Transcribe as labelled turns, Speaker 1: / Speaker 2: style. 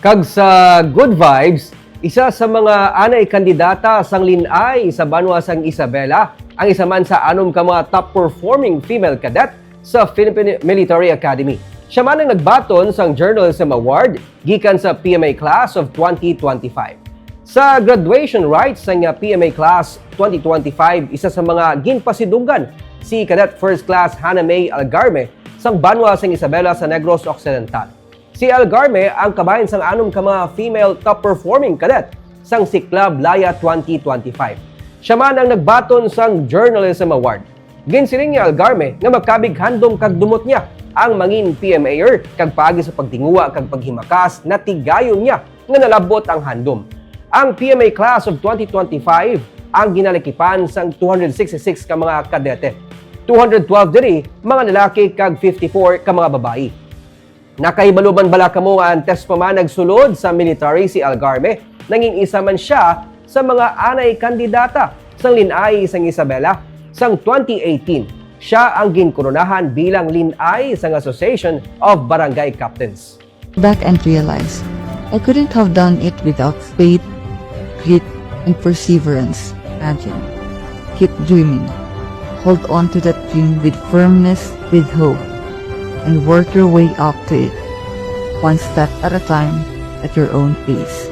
Speaker 1: Kag sa Good Vibes, isa sa mga anay kandidata sang linay sa Banwa sang Isabela, ang isa man sa anom ka mga top performing female cadet sa Philippine Military Academy. Siya man ang nagbaton sang Journalism Award gikan sa PMA Class of 2025. Sa graduation rites sa nga PMA Class 2025, isa sa mga ginpasidugan si Cadet First Class Hannah May Algarme sang Banwa sang Isabela sa Negros Occidental. Si Algarme ang kabayan sang anom ka mga female top performing cadet sang Siklab Laya 2025. Siya man ang nagbaton sang Journalism Award. Ginsiling ni Algarme nga makabig handom kag dumot niya ang mangin PMAer kag paagi sa pagtinguwa kag paghimakas na tigayon niya nga nalabot ang handom. Ang PMA Class of 2025 ang ginalikipan sang 266 ka mga kadete. 212 diri mga lalaki kag 54 ka mga babayi. Nakaibaluban bala kamo nga ang test pa man nagsulod sa military si Algarme, nanging isa man siya sa mga anay kandidata sang linay sang Isabela sang 2018. Siya ang ginkoronahan bilang linay sang Association of Barangay Captains.
Speaker 2: back and realize I couldn't have done it without faith, grit, and perseverance. Imagine. Keep dreaming. Hold on to that dream with firmness, with hope, and work your way up to it, one step at a time, at your own pace.